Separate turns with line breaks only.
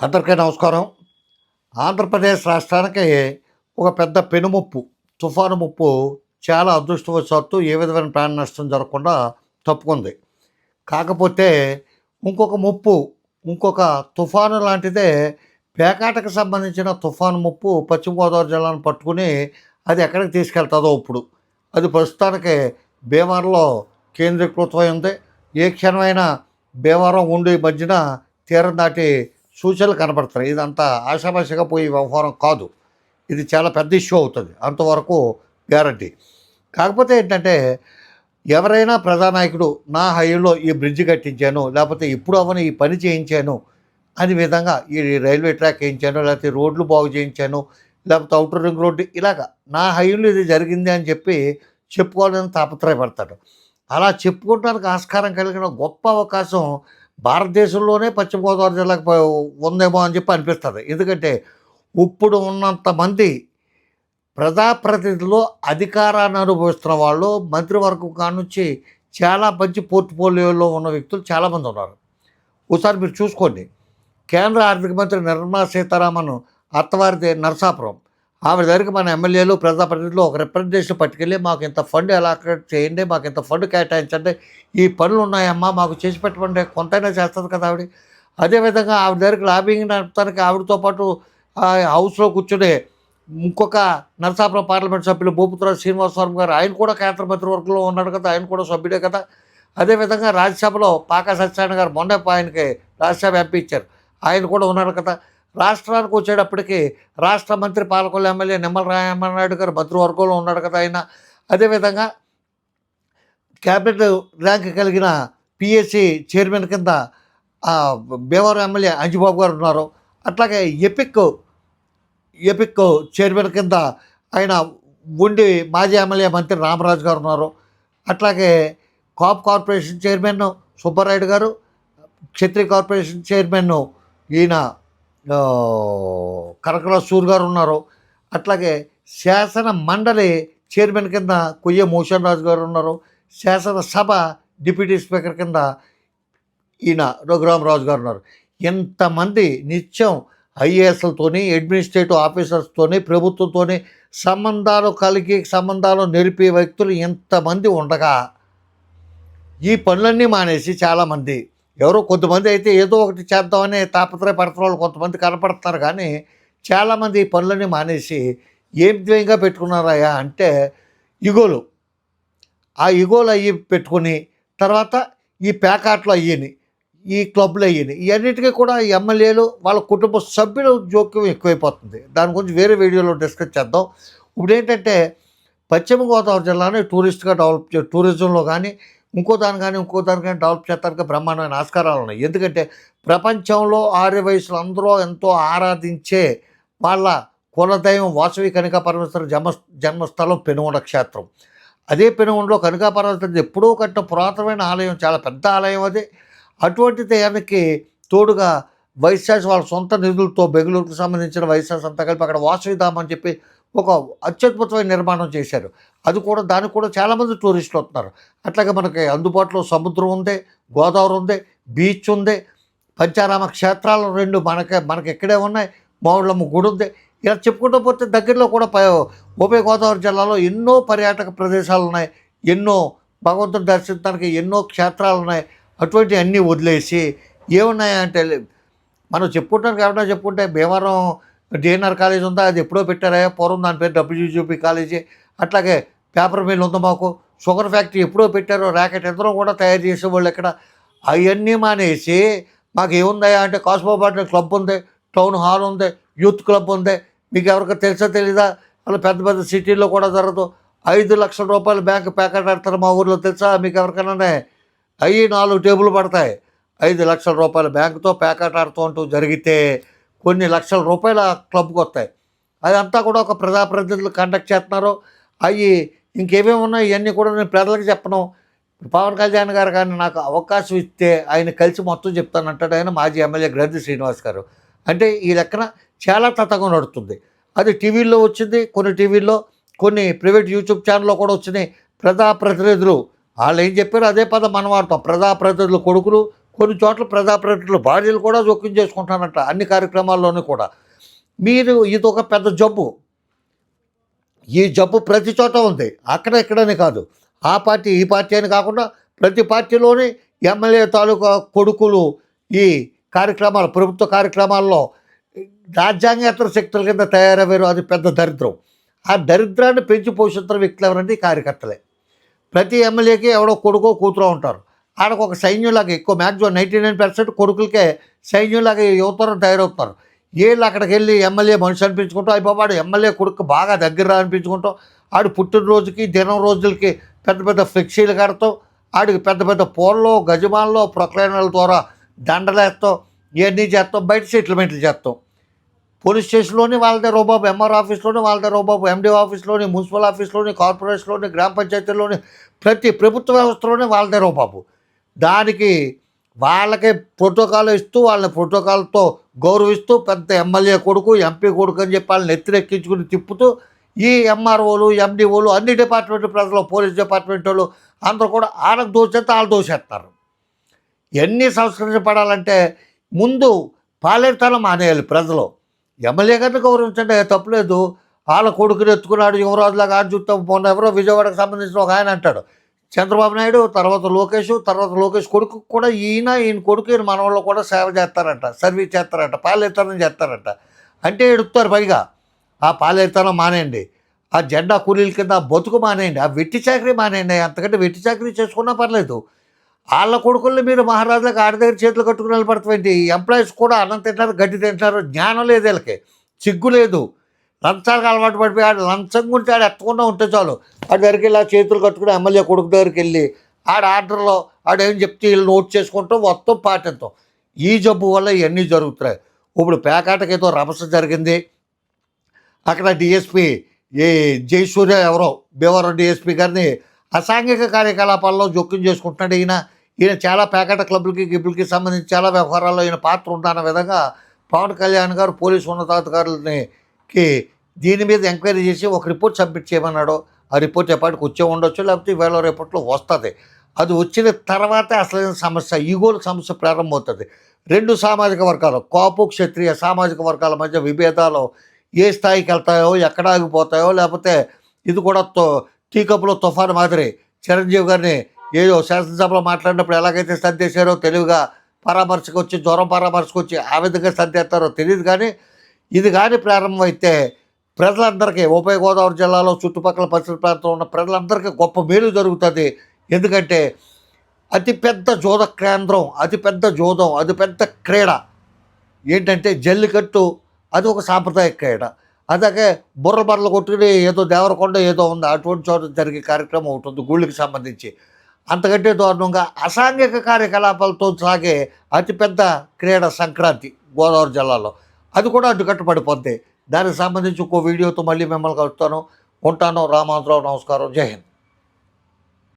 అందరికీ నమస్కారం. ఆంధ్రప్రదేశ్ రాష్ట్రానికి ఒక పెద్ద పెనుముప్పు తుఫాను ముప్పు చాలా అదృష్టవశాత్తు ఏ విధమైన ప్రాణ నష్టం జరగకుండా తప్పుకుంది. కాకపోతే ఇంకొక ముప్పు ఇంకొక తుఫాను లాంటిదే పేకాటకు సంబంధించిన తుఫాను ముప్పు పశ్చిమ గోదావరి జిల్లాను పట్టుకుని అది ఎక్కడికి తీసుకెళ్తుందో ఇప్పుడు. అది ప్రస్తుతానికి భీమవరంలో కేంద్రీకృతమై ఉంది. ఏ క్షణమైనా భీమవరం ఉండి మధ్యన తీరం దాటి సూచనలు కనపడతాయి ఇదంతా ఆశామాషగా పోయే వ్యవహారం కాదు. ఇది చాలా పెద్ద ఇష్యూ అవుతుంది. అంతవరకు గ్యారంటీ. కాకపోతే ఏంటంటే ఎవరైనా ప్రధానాయకుడు నా హైలో ఈ బ్రిడ్జ్ కట్టించాను లేకపోతే ఇప్పుడు అవని ఈ పని చేయించాను అని విధంగా ఈ రైల్వే ట్రాక్ వేయించాను లేకపోతే రోడ్లు బాగు చేయించాను లేకపోతే అవుటర్ రింగ్ రోడ్డు ఇలాగ నా హైలో ఇది జరిగింది అని చెప్పి చెప్పుకోవాలని తాపత్రయపడతాడు. అలా చెప్పుకోవడానికి ఆస్కారం కలిగిన గొప్ప అవకాశం భారతదేశంలోనే పశ్చిమ గోదావరి జిల్లాకు ఉందేమో అని చెప్పి అనిపిస్తుంది. ఎందుకంటే ఇప్పుడు ఉన్నంతమంది ప్రజాప్రతినిధులు అధికారాన్ని అనుభవిస్తున్న వాళ్ళు మంత్రివర్గం కానుంచి చాలా మంచి పోర్ట్ఫోలియోలో ఉన్న వ్యక్తులు చాలామంది ఉన్నారు. ఒకసారి మీరు చూసుకోండి. కేంద్ర ఆర్థిక మంత్రి నిర్మలా సీతారామన్ అత్తవారిది నరసాపురం. ఆవిడ దగ్గరికి మన ఎమ్మెల్యేలు ప్రజాప్రతినిధులు ఒక రిప్రజెంటేషన్ పట్టుకెళ్ళి మాకు ఇంత ఫండ్ ఎలా చేయండి మాకు ఇంత ఫండ్ కేటాయించండి ఈ పనులు ఉన్నాయమ్మా మాకు చేసి పెట్టమంటే కొంతైనా చేస్తుంది కదా ఆవిడ. అదేవిధంగా ఆవిడ దగ్గరికి లాబింగ్ నడపడానికి ఆవిడతో పాటు ఆ హౌస్లో కూర్చునే ఇంకొక నరసాపురం పార్లమెంట్ సభ్యులు భూపతిరాజు శ్రీనివాసవరం గారు ఆయన కూడా కేంద్ర మంత్రివర్గంలో ఉన్నాడు కదా ఆయన కూడా సభ్యుడే కదా. అదేవిధంగా రాజ్యసభలో పాకా సత్యనారాయణ గారు మొన్న ఆయనకి రాజ్యసభ ఎంపీ ఇచ్చారు. ఆయన కూడా ఉన్నాడు కదా. రాష్ట్రానికి వచ్చేటప్పటికి రాష్ట్ర మంత్రి పాలకొల్లు ఎమ్మెల్యే నిమ్మల రాయమన్నాయుడు గారు భద్రవర్గంలో ఉన్నాడు కదా ఆయన. అదేవిధంగా క్యాబినెట్ ర్యాంక్ కలిగిన పిఎస్సి చైర్మన్ కింద భీమవరం ఎమ్మెల్యే అంజుబాబు గారు ఉన్నారు. అట్లాగే ఎపిక్ ఎపిక్ చైర్మన్ కింద ఆయన ఉండి మాజీ ఎమ్మెల్యే మంత్రి రామరాజు గారు ఉన్నారు. అట్లాగే కాప్ కార్పొరేషన్ చైర్మన్ సుబ్బారాయుడు గారు క్షత్రియ కార్పొరేషన్ చైర్మన్ ఈయన ఆ, సూర్ గారు ఉన్నారు. అట్లాగే శాసన మండలి చైర్మన్ కింద కొయ్య మోషన్ రాజు గారు ఉన్నారు. శాసనసభ డిప్యూటీ స్పీకర్ కింద ఈయన రఘురామరాజు గారు ఉన్నారు. ఎంతమంది నిత్యం ఐఏఎస్లతోని అడ్మినిస్ట్రేటివ్ ఆఫీసర్స్తోని ప్రభుత్వంతోని సంబంధాలు కలిగి సంబంధాలు నిలిపే వ్యక్తులు ఎంతమంది ఉండగా ఈ పనులన్నీ మానేసి చాలామంది ఎవరో కొంతమంది అయితే ఏదో ఒకటి చేద్దామని తాపత్రయపడుతున్న వాళ్ళు కొంతమంది కనపడుతున్నారు కానీ చాలామంది ఈ పనులన్నీ మానేసి ఏం ద్వయంగా పెట్టుకున్నారయ్యా అంటే ఇగోలు. ఆ ఇగోలు అయ్యి పెట్టుకుని తర్వాత ఈ ప్యాకాట్లు అయ్యని ఈ క్లబ్లు అయ్యని ఇవన్నిటికీ కూడా ఎమ్మెల్యేలు వాళ్ళ కుటుంబ సభ్యుల జోక్యం ఎక్కువైపోతుంది. దాని గురించి వేరే వీడియోలో డిస్కస్ చేద్దాం. ఇప్పుడు ఏంటంటే పశ్చిమ గోదావరి జిల్లాని టూరిస్ట్గా డెవలప్ టూరిజంలో కానీ ఇంకో దాని కానీ ఇంకో దాని కానీ డెవలప్ చేస్తానికి బ్రహ్మాండమైన ఆస్కారాలు ఉన్నాయి. ఎందుకంటే ప్రపంచంలో ఆర్య వయసులు అందరూ ఎంతో ఆరాధించే వాళ్ళ కులదైవం వాసవి కనికా పరమేశ్వర జన్మ జన్మస్థలం పెనుగొండ క్షేత్రం. అదే పెనుగొండలో కనికా పరమేశ్వర ఎప్పుడూ కట్టిన పురాతనమైన ఆలయం చాలా పెద్ద ఆలయం అది. అటువంటి దయానికి తోడుగా వైశాస్ వాళ్ళ సొంత నిధులతో బెంగళూరుకు సంబంధించిన వైశాస్ అంతా కలిపి అక్కడ వాసవిధామం అని చెప్పి ఒక అత్యద్భుతమైన నిర్మాణం చేశారు. అది కూడా దానికి కూడా చాలామంది టూరిస్టులు వస్తున్నారు. అట్లాగే మనకి అందుబాటులో సముద్రం ఉంది గోదావరి ఉంది బీచ్ ఉంది పంచారామ క్షేత్రాలు రెండు మనకి మనకి ఇక్కడే ఉన్నాయి మామిళ్ళమ్మ గుడి ఉంది. ఇలా చెప్పుకుంటూ పోతే దగ్గరలో కూడా ప ఉభయ గోదావరి జిల్లాలో ఎన్నో పర్యాటక ప్రదేశాలు ఉన్నాయి ఎన్నో భగవంతుని దర్శించడానికి ఎన్నో క్షేత్రాలు ఉన్నాయి. అటువంటి అన్నీ వదిలేసి ఏమున్నాయంటే మనం చెప్పుకుంటానికి ఏమన్నా చెప్పుకుంటే భీమవరం డిఎన్ఆర్ కాలేజ్ ఉందా? అది ఎప్పుడో పెట్టారా? పూర్వం దాని పేరు డబ్ల్యూజీపీ కాలేజీ. అట్లాగే పేపర్ మిల్ ఉంది మాకు? షుగర్ ఫ్యాక్టరీ ఎప్పుడో పెట్టారో? ర్యాకెట్ యంత్రం కూడా తయారు చేసేవాళ్ళు ఇక్కడ అవన్నీ మానేసి మాకు ఏముందా అంటే కాస్మోపాలిటన్ క్లబ్ ఉంది టౌన్ హాల్ ఉంది యూత్ క్లబ్ ఉంది. మీకు ఎవరికి తెలుసా తెలీదా? అలా పెద్ద పెద్ద సిటీల్లో కూడా జరగదు. ఐదు లక్షల రూపాయలు బ్యాంక్ ప్యాకెట్ ఆడతారు మా ఊర్లో. తెలుసా? మీకు ఎవరికైనా అవి నాలుగు టేబుల్ పడతాయి. ఐదు లక్షల రూపాయల బ్యాంకుతో ప్యాకెట్ ఆడుతూ ఉంటూ జరిగితే కొన్ని లక్షల రూపాయల క్లబ్కి వస్తాయి. అదంతా కూడా ఒక ప్రజాప్రతినిధులు కండక్ట్ చేస్తున్నారు అవి ఇంకేమేమి ఉన్నాయి ఇవన్నీ కూడా నేను ప్రజలకు చెప్పను. పవన్ కళ్యాణ్ గారు కానీ నాకు అవకాశం ఇస్తే ఆయన కలిసి మొత్తం చెప్తానంటాడు ఆయన మాజీ ఎమ్మెల్యే గ్రంథి శ్రీనివాస్ గారు. అంటే ఈ లెక్కన చాలా తతంగం నడుస్తుంది. అది టీవీల్లో వచ్చింది కొన్ని టీవీల్లో కొన్ని ప్రైవేట్ యూట్యూబ్ ఛానల్లో కూడా వచ్చినాయి. ప్రజాప్రతినిధులు వాళ్ళు ఏం చెప్పారో అదే పదం మనం వాడతాం. ప్రజాప్రతినిధులు కొడుకులు కొన్ని చోట్ల ప్రజాప్రతినిధులు భార్యలు కూడా జోక్యం చేసుకుంటానంట అన్ని కార్యక్రమాల్లోనూ కూడా. మీరు ఇది ఒక పెద్ద జబ్బు. ఈ జబ్బు ప్రతి చోట ఉంది. అక్కడ ఇక్కడనే కాదు. ఆ పార్టీ ఈ పార్టీ అని కాకుండా ప్రతి పార్టీలోని ఎమ్మెల్యే తాలూకా కొడుకులు ఈ కార్యక్రమాలు ప్రభుత్వ కార్యక్రమాల్లో రాజ్యాంగేతర శక్తుల కింద తయారయ్యారు. అది పెద్ద దరిద్రం. ఆ దరిద్రాన్ని పెంచి పోషిస్తున్న వ్యక్తులు ఎవరంటే ఈ కార్యకర్తలే. ప్రతి ఎమ్మెల్యేకి ఎవడో కొడుకో కూతురో ఉంటారు. ఆడకు ఒక సైన్యులాగా ఎక్కువ మ్యాక్సిమం నైంటీ నైన్ పర్సెంట్ కొడుకులకే సైన్యులాగా యువతరం తయారవుతారు. వీళ్ళు అక్కడికి వెళ్ళి ఎమ్మెల్యే మనిషి అనిపించుకుంటాం అయిపోవాడు ఎమ్మెల్యే కొడుకు బాగా దగ్గర అనిపించుకుంటాం. ఆడు పుట్టినరోజుకి దినం రోజులకి పెద్ద పెద్ద ఫ్లెక్సీలు కడతాం. ఆడికి పెద్ద పెద్ద పోల్లో గజమాల్లో ప్రొక్లైనల ద్వారా దండలేస్తాం. ఇవన్నీ చేస్తాం. బయట సెటిల్మెంట్లు చేస్తాం. పోలీస్ స్టేషన్లోని వాళ్ళదే రోబాబు ఎంఆర్ ఆఫీస్లోని వాళ్ళదే రోబాబు ఎండి ఆఫీస్లోని మున్సిపల్ ఆఫీస్లోని కార్పొరేషన్లోని గ్రామ పంచాయతీలోని ప్రతి ప్రభుత్వ వ్యవస్థలోని వాళ్ళదే రోబాబు దానికి వాళ్ళకి ప్రోటోకాల్ ఇస్తూ వాళ్ళని ప్రోటోకాల్తో గౌరవిస్తూ పెద్ద ఎమ్మెల్యే కొడుకు ఎంపీ కొడుకు అని చెప్పి వాళ్ళని ఎత్తిరెక్కించుకుని తిప్పుతూ ఈ ఎంఆర్ఓలు ఎండిఓలు అన్ని డిపార్ట్మెంట్ ప్రజలు పోలీస్ డిపార్ట్మెంట్ వాళ్ళు అందరూ కూడా ఆడకు దోచేస్తే వాళ్ళు దోసేస్తారు ఎన్ని సంస్కరించబడాలంటే ముందు పాలేరుతనం మానేయాలి ప్రజలు. ఎమ్మెల్యే గారిని గౌరవించండి తప్పలేదు వాళ్ళ కొడుకుని ఎత్తుకున్నాడు యువరాజులాగా ఆడు చూస్తాం మొన్న ఎవరో విజయవాడకు సంబంధించిన ఒక ఆయన అంటాడు. చంద్రబాబు నాయుడు తర్వాత లోకేష్ తర్వాత లోకేష్ కొడుకు కూడా ఈయన ఈయన కొడుకు ఈయన మనవాళ్ళు కూడా సేవ చేస్తారంట సర్వీస్ చేస్తారంట పాలేరుతనం చేస్తారంట. అంటే ఎడుపుతారు పైగా. ఆ పాలేరుతనం మానేయండి. ఆ జెండా కూలీల కింద ఆ బతుకు మానేయండి. ఆ వెట్టి చాకరీ మానేయండి. అంతకంటే వెట్టి చాకరీ చేసుకున్నా పర్లేదు. వాళ్ళ కొడుకుల్ని మీరు మహారాజులకు ఆడి దగ్గర చేతులు కట్టుకుని నిలబడతామండి ఎంప్లాయీస్ కూడా అన్నం తింటారు గడ్డి తింటారు జ్ఞానం లేదు వీళ్ళకి. సిగ్గు లేదు. లంచాలకు అలవాటు పడిపోయి ఆడు లంచం గురించి ఆడు ఎత్తకుండా ఉంటే చాలు. ఆడి దగ్గరికి వెళ్ళి ఆ చేతులు కట్టుకుని ఎమ్మెల్యే కొడుకు దగ్గరికి వెళ్ళి ఆడ ఆర్డర్లో ఆడు ఏం చెప్తే వీళ్ళు నోట్ చేసుకుంటాం మొత్తం పాటిస్తాం ఈ జబ్బు వల్ల ఇవన్నీ జరుగుతున్నాయి. ఇప్పుడు పేకాటకి ఏదో రభస జరిగింది. అక్కడ డిఎస్పి ఏ జయసూర్య ఎవరో భీమవరం డిఎస్పి గారిని అసాంఘిక కార్యకలాపాల్లో జోక్యం చేసుకుంటున్నాడు ఈయన. ఈయన చాలా పేకాట క్లబ్లకి గిబ్బులకి సంబంధించి చాలా వ్యవహారాల్లో ఈయన పాత్ర ఉందన్న విధంగా పవన్ కళ్యాణ్ గారు పోలీసు ఉన్నతాధికారులని కి దీని మీద ఎంక్వైరీ చేసి ఒక రిపోర్ట్ సబ్మిట్ చేయమన్నాడు ఆ రిపోర్ట్ ఎప్పటికి వచ్చే ఉండొచ్చు లేకపోతే ఈవేళ రేపట్లో వస్తుంది. అది వచ్చిన తర్వాతే అసలైన సమస్య ఈగోల సమస్య ప్రారంభమవుతుంది. రెండు సామాజిక వర్గాలు కాపు క్షత్రియ సామాజిక వర్గాల మధ్య విభేదాలు ఏ స్థాయికి వెళ్తాయో ఎక్కడ ఆగిపోతాయో లేకపోతే ఇది కూడా తో టీకప్లో తుఫాను మాదిరి. చిరంజీవి గారిని ఏదో శాసనసభలో మాట్లాడినప్పుడు ఎలాగైతే సర్దేశారో తెలివిగా పరామర్శకు వచ్చి జ్వరం పరామర్శకు వచ్చి ఆ విధంగా సర్దేస్తారో తెలియదు కానీ ఇది కానీ ప్రారంభమైతే ప్రజలందరికీ ఉభయ గోదావరి జిల్లాలో చుట్టుపక్కల పరిసర ప్రాంతంలో ఉన్న ప్రజలందరికీ గొప్ప మేలు జరుగుతుంది. ఎందుకంటే అతిపెద్ద జోద కేంద్రం అతిపెద్ద జోదం అతిపెద్ద క్రీడ ఏంటంటే జల్లికట్టు అది ఒక సాంప్రదాయ క్రీడ. అలాగే బుర్ర బర్రలు కొట్టుకుని ఏదో దేవరకొండ ఏదో ఉంది అటువంటి చోట జరిగే కార్యక్రమం ఉంటుంది గుళ్ళకి సంబంధించి. అంతకంటే దారుణంగా అసాంఘిక కార్యకలాపాలతో సాగే అతిపెద్ద క్రీడ సంక్రాంతి గోదావరి జిల్లాలో. అది కూడా అడ్డుకట్టు పడిపోద్ది. దానికి సంబంధించి ఇంకో వీడియోతో మళ్ళీ మిమ్మల్ని కలుస్తాను ఉంటాను. రామాంతరావు నమస్కారం. జై హింద్.